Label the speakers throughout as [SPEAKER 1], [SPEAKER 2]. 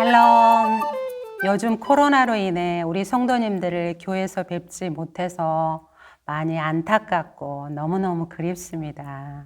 [SPEAKER 1] 샬롬. 요즘 코로나로 인해 우리 성도님들을 교회에서 뵙지 못해서 많이 안타깝고 너무너무 그립습니다.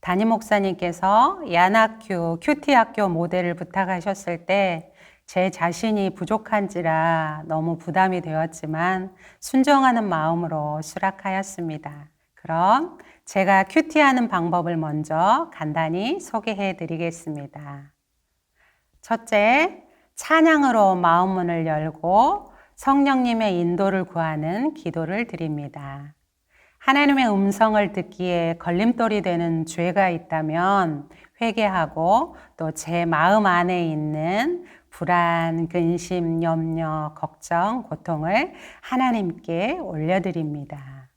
[SPEAKER 1] 담임 목사님께서 야나큐 큐티 학교 모델을 부탁하셨을 때 제 자신이 부족한지라 너무 부담이 되었지만 순종하는 마음으로 수락하였습니다. 그럼 제가 큐티하는 방법을 먼저 간단히 소개해 드리겠습니다. 첫째, 찬양으로 마음문을 열고 성령님의 인도를 구하는 기도를 드립니다. 하나님의 음성을 듣기에 걸림돌이 되는 죄가 있다면 회개하고 또 제 마음 안에 있는 불안, 근심, 염려, 걱정, 고통을 하나님께 올려드립니다.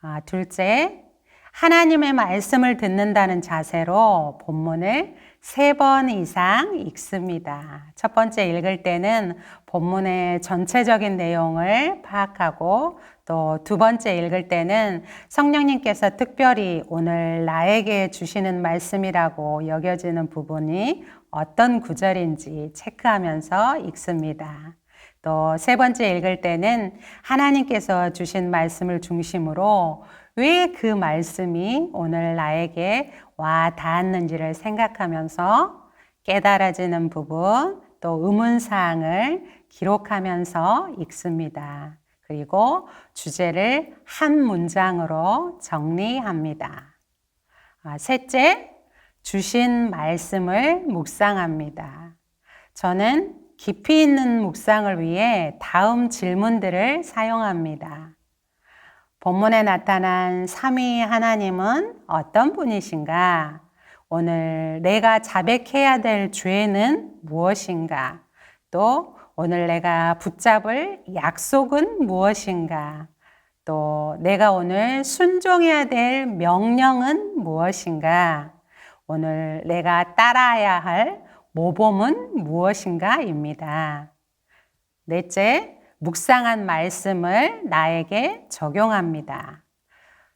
[SPEAKER 1] 아, 둘째, 하나님의 말씀을 듣는다는 자세로 본문을 세 번 이상 읽습니다. 첫 번째 읽을 때는 본문의 전체적인 내용을 파악하고 또 두 번째 읽을 때는 성령님께서 특별히 오늘 나에게 주시는 말씀이라고 여겨지는 부분이 어떤 구절인지 체크하면서 읽습니다. 또 세 번째 읽을 때는 하나님께서 주신 말씀을 중심으로 왜 그 말씀이 오늘 나에게 와 닿았는지를 생각하면서 깨달아지는 부분 또 의문사항을 기록하면서 읽습니다. 그리고 주제를 한 문장으로 정리합니다. 아, 셋째, 주신 말씀을 묵상합니다. 저는 깊이 있는 묵상을 위해 다음 질문들을 사용합니다. 본문에 나타난 삼위 하나님은 어떤 분이신가? 오늘 내가 자백해야 될 죄는 무엇인가? 또 오늘 내가 붙잡을 약속은 무엇인가? 또 내가 오늘 순종해야 될 명령은 무엇인가? 오늘 내가 따라야 할 모범은 무엇인가입니다. 넷째, 묵상한 말씀을 나에게 적용합니다.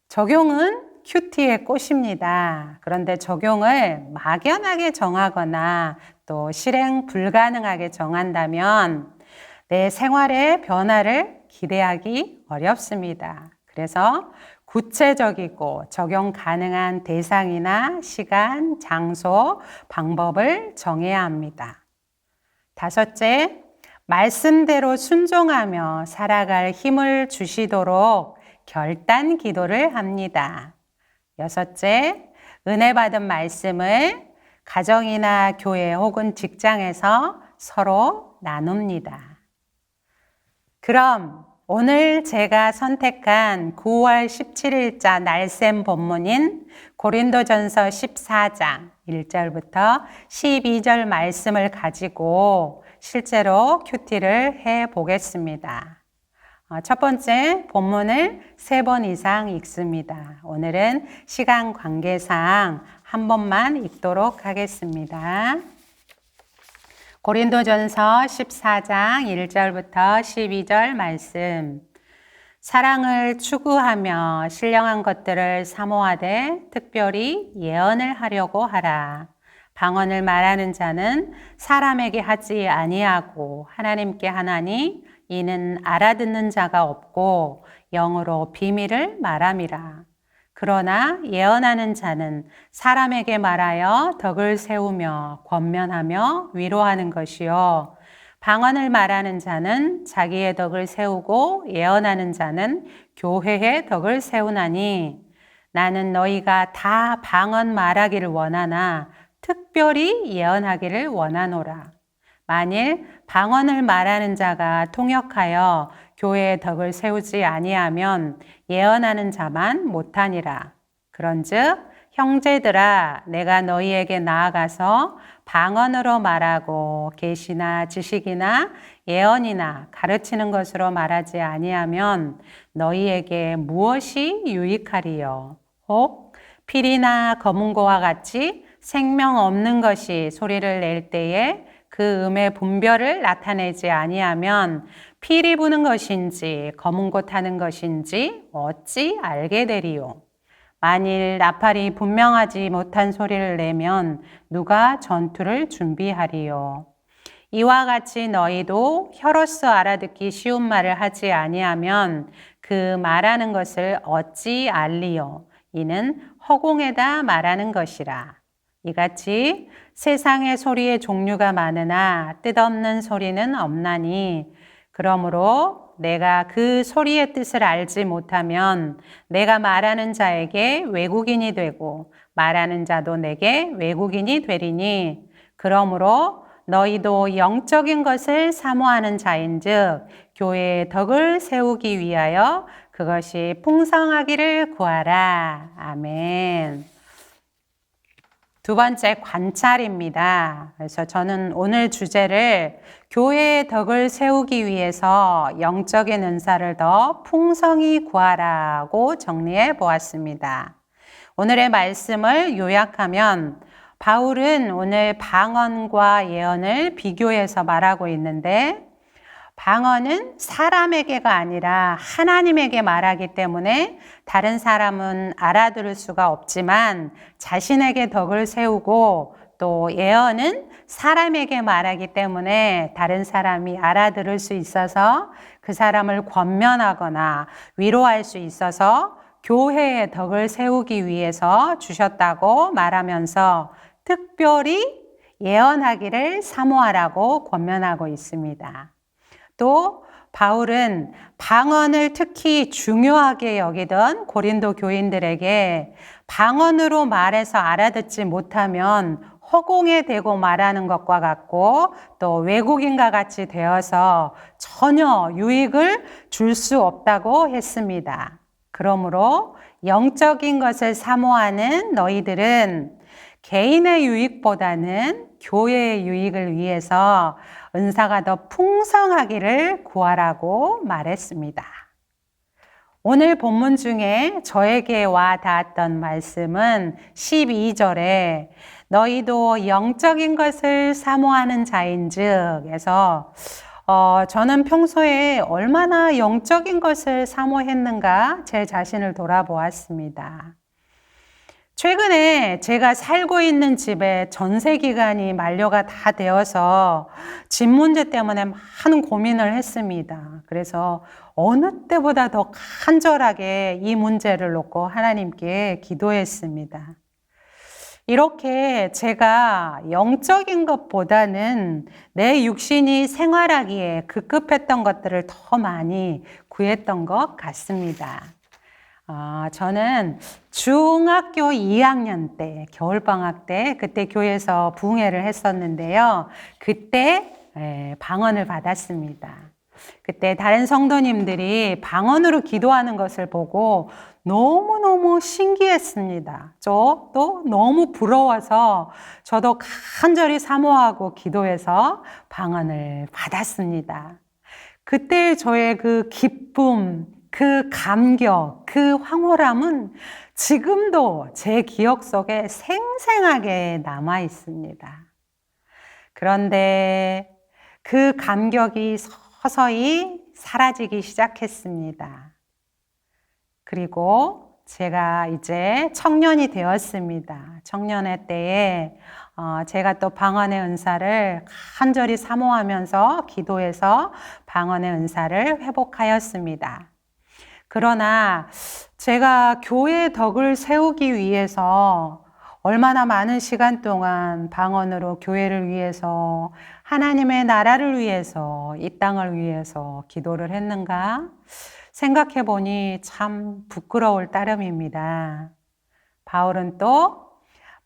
[SPEAKER 1] 적용은 큐티의 꽃입니다. 그런데 적용을 막연하게 정하거나 또 실행 불가능하게 정한다면 내 생활의 변화를 기대하기 어렵습니다. 그래서 구체적이고 적용 가능한 대상이나 시간, 장소, 방법을 정해야 합니다. 다섯째, 말씀대로 순종하며 살아갈 힘을 주시도록 결단 기도를 합니다. 여섯째, 은혜 받은 말씀을 가정이나 교회 혹은 직장에서 서로 나눕니다. 그럼 오늘 제가 선택한 9월 17일자 날샘 본문인 고린도전서 14장 1절부터 12절 말씀을 가지고 실제로 큐티를 해 보겠습니다. 어, 첫 번째 본문을 세 번 이상 읽습니다. 오늘은 시간 관계상 한 번만 읽도록 하겠습니다. 고린도전서 14장 1절부터 12절 말씀. 사랑을 추구하며 신령한 것들을 사모하되 특별히 예언을 하려고 하라. 방언을 말하는 자는 사람에게 하지 아니하고 하나님께 하나니 이는 알아듣는 자가 없고 영으로 비밀을 말함이라. 그러나 예언하는 자는 사람에게 말하여 덕을 세우며 권면하며 위로하는 것이요. 방언을 말하는 자는 자기의 덕을 세우고 예언하는 자는 교회의 덕을 세우나니 나는 너희가 다 방언 말하기를 원하나 특별히 예언하기를 원하노라. 만일 방언을 말하는 자가 통역하여 교회의 덕을 세우지 아니하면 예언하는 자만 못하니라. 그런즉 형제들아 내가 너희에게 나아가서 방언으로 말하고 계시나 지식이나 예언이나 가르치는 것으로 말하지 아니하면 너희에게 무엇이 유익하리요? 혹 필이나 검은고와 같이 생명 없는 것이 소리를 낼 때에 그 음의 분별을 나타내지 아니하면 피리 부는 것인지 검은 곳 하는 것인지 어찌 알게 되리요. 만일 나팔이 분명하지 못한 소리를 내면 누가 전투를 준비하리요. 이와 같이 너희도 혀로서 알아듣기 쉬운 말을 하지 아니하면 그 말하는 것을 어찌 알리요. 이는 허공에다 말하는 것이라. 이같이 세상의 소리의 종류가 많으나 뜻없는 소리는 없나니 그러므로 내가 그 소리의 뜻을 알지 못하면 내가 말하는 자에게 외국인이 되고 말하는 자도 내게 외국인이 되리니 그러므로 너희도 영적인 것을 사모하는 자인즉 교회의 덕을 세우기 위하여 그것이 풍성하기를 구하라. 아멘. 두 번째 관찰입니다. 그래서 저는 오늘 주제를 교회의 덕을 세우기 위해서 영적인 은사를 더 풍성히 구하라고 정리해 보았습니다. 오늘의 말씀을 요약하면 바울은 오늘 방언과 예언을 비교해서 말하고 있는데 방언은 사람에게가 아니라 하나님에게 말하기 때문에 다른 사람은 알아들을 수가 없지만 자신에게 덕을 세우고 또 예언은 사람에게 말하기 때문에 다른 사람이 알아들을 수 있어서 그 사람을 권면하거나 위로할 수 있어서 교회의 덕을 세우기 위해서 주셨다고 말하면서 특별히 예언하기를 사모하라고 권면하고 있습니다. 또 바울은 방언을 특히 중요하게 여기던 고린도 교인들에게 방언으로 말해서 알아듣지 못하면 허공에 대고 말하는 것과 같고 또 외국인과 같이 되어서 전혀 유익을 줄 수 없다고 했습니다. 그러므로 영적인 것을 사모하는 너희들은 개인의 유익보다는 교회의 유익을 위해서 은사가 더 풍성하기를 구하라고 말했습니다. 오늘 본문 중에 저에게 와 닿았던 말씀은 12절에 너희도 영적인 것을 사모하는 자인즉 에서 어, 저는 평소에 얼마나 영적인 것을 사모했는가 제 자신을 돌아보았습니다. 최근에 제가 살고 있는 집에 전세 기간이 만료가 다 되어서 집 문제 때문에 많은 고민을 했습니다. 그래서 어느 때보다 더 간절하게 이 문제를 놓고 하나님께 기도했습니다. 이렇게 제가 영적인 것보다는 내 육신이 생활하기에 급급했던 것들을 더 많이 구했던 것 같습니다. 어, 저는 중학교 2학년 때, 겨울방학 때, 그때 교회에서 부흥회를 했었는데요. 그때 예, 방언을 받았습니다. 그때 다른 성도님들이 방언으로 기도하는 것을 보고 너무너무 신기했습니다. 저도 너무 부러워서 저도 간절히 사모하고 기도해서 방언을 받았습니다. 그때 저의 그 기쁨, 그 감격, 그 황홀함은 지금도 제 기억 속에 생생하게 남아 있습니다. 그런데 그 감격이 서서히 사라지기 시작했습니다. 그리고 제가 이제 청년이 되었습니다. 청년의 때에 어, 제가 또 방언의 은사를 간절히 사모하면서 기도해서 방언의 은사를 회복하였습니다. 그러나 제가 교회의 덕을 세우기 위해서 얼마나 많은 시간 동안 방언으로 교회를 위해서 하나님의 나라를 위해서 이 땅을 위해서 기도를 했는가 생각해 보니 참 부끄러울 따름입니다. 바울은 또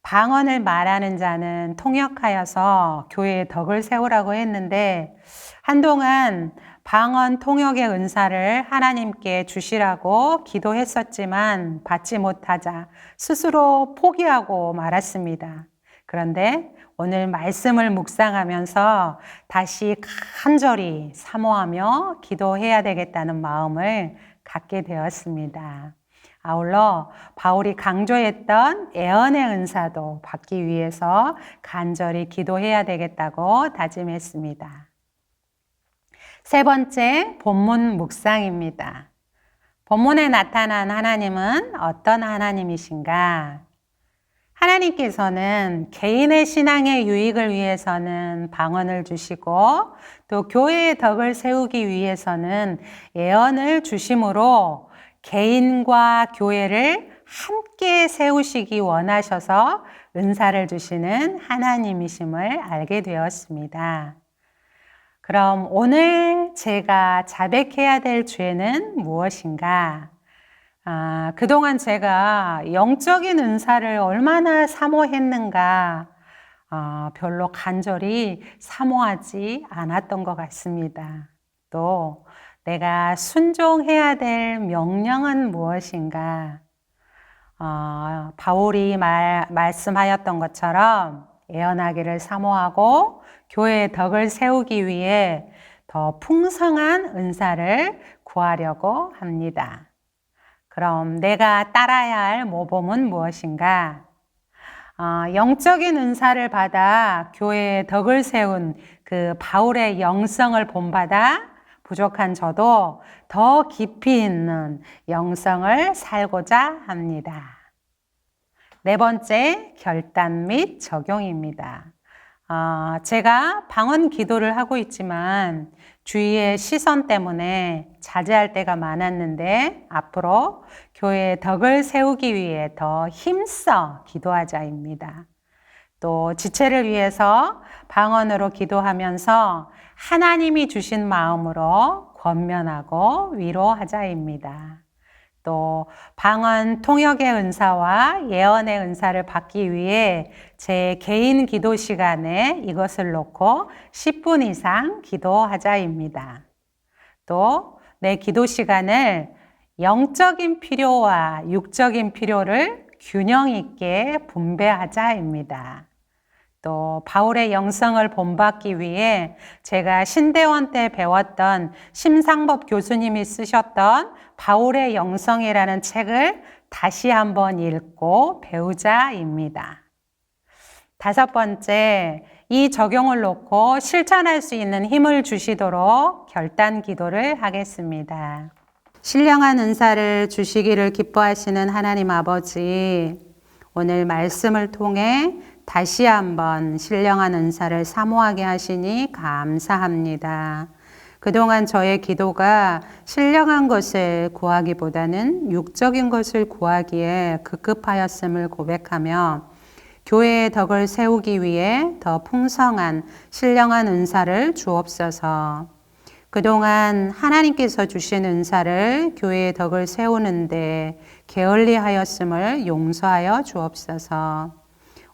[SPEAKER 1] 방언을 말하는 자는 통역하여서 교회의 덕을 세우라고 했는데 한동안 방언 통역의 은사를 하나님께 주시라고 기도했었지만 받지 못하자 스스로 포기하고 말았습니다. 그런데 오늘 말씀을 묵상하면서 다시 간절히 사모하며 기도해야 되겠다는 마음을 갖게 되었습니다. 아울러 바울이 강조했던 애언의 은사도 받기 위해서 간절히 기도해야 되겠다고 다짐했습니다. 세 번째 본문 묵상입니다. 본문에 나타난 하나님은 어떤 하나님이신가? 하나님께서는 개인의 신앙의 유익을 위해서는 방언을 주시고 또 교회의 덕을 세우기 위해서는 예언을 주심으로 개인과 교회를 함께 세우시기 원하셔서 은사를 주시는 하나님이심을 알게 되었습니다. 그럼 오늘 제가 자백해야 될 죄는 무엇인가? 아, 그동안 제가 영적인 은사를 얼마나 사모했는가, 아, 별로 간절히 사모하지 않았던 것 같습니다. 또, 내가 순종해야 될 명령은 무엇인가? 어, 바울이 말, 말씀하였던 것처럼 예언하기를 사모하고 교회의 덕을 세우기 위해 더 풍성한 은사를 구하려고 합니다. 그럼 내가 따라야 할 모범은 무엇인가? 어, 영적인 은사를 받아 교회의 덕을 세운 그 바울의 영성을 본받아 부족한 저도 더 깊이 있는 영성을 살고자 합니다. 네 번째, 결단 및 적용입니다. 어, 제가 방언 기도를 하고 있지만 주위의 시선 때문에 자제할 때가 많았는데 앞으로 교회의 덕을 세우기 위해 더 힘써 기도하자입니다. 또 지체를 위해서 방언으로 기도하면서 하나님이 주신 마음으로 권면하고 위로하자입니다. 또 방언 통역의 은사와 예언의 은사를 받기 위해 제 개인 기도 시간에 이것을 놓고 10분 이상 기도하자입니다. 또 내 기도 시간을 영적인 필요와 육적인 필요를 균형 있게 분배하자입니다. 또 바울의 영성을 본받기 위해 제가 신대원 때 배웠던 심상법 교수님이 쓰셨던 바울의 영성이라는 책을 다시 한번 읽고 배우자입니다. 다섯 번째, 이 적용을 놓고 실천할 수 있는 힘을 주시도록 결단 기도를 하겠습니다. 신령한 은사를 주시기를 기뻐하시는 하나님 아버지, 오늘 말씀을 통해 다시 한번 신령한 은사를 사모하게 하시니 감사합니다. 그동안 저의 기도가 신령한 것을 구하기보다는 육적인 것을 구하기에 급급하였음을 고백하며 교회의 덕을 세우기 위해 더 풍성한 신령한 은사를 주옵소서. 그동안 하나님께서 주신 은사를 교회의 덕을 세우는데 게을리하였음을 용서하여 주옵소서.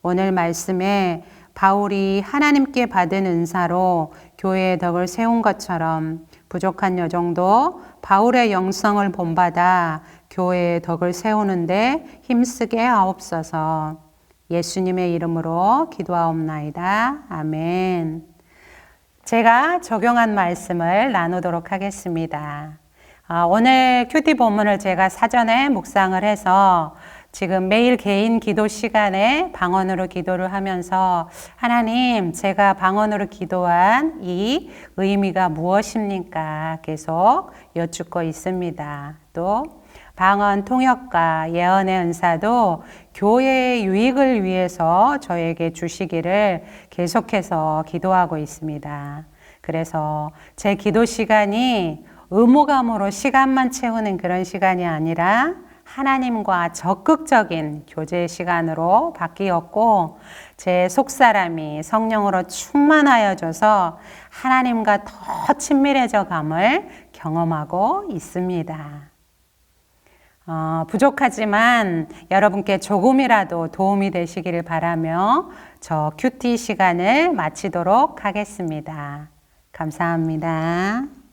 [SPEAKER 1] 오늘 말씀에 바울이 하나님께 받은 은사로 교회의 덕을 세운 것처럼 부족한 여정도 바울의 영성을 본받아 교회의 덕을 세우는데 힘쓰게 하옵소서. 예수님의 이름으로 기도하옵나이다. 아멘. 제가 적용한 말씀을 나누도록 하겠습니다. 아, 오늘 큐티 본문을 제가 사전에 묵상을 해서 지금 매일 개인 기도 시간에 방언으로 기도를 하면서 하나님, 제가 방언으로 기도한 이 의미가 무엇입니까? 계속 여쭙고 있습니다. 또 방언 통역과 예언의 은사도 교회의 유익을 위해서 저에게 주시기를 계속해서 기도하고 있습니다. 그래서 제 기도 시간이 의무감으로 시간만 채우는 그런 시간이 아니라 하나님과 적극적인 교제 시간으로 바뀌었고 제 속사람이 성령으로 충만하여져서 하나님과 더 친밀해져 감을 경험하고 있습니다. 어, 부족하지만 여러분께 조금이라도 도움이 되시기를 바라며 저 큐티 시간을 마치도록 하겠습니다. 감사합니다.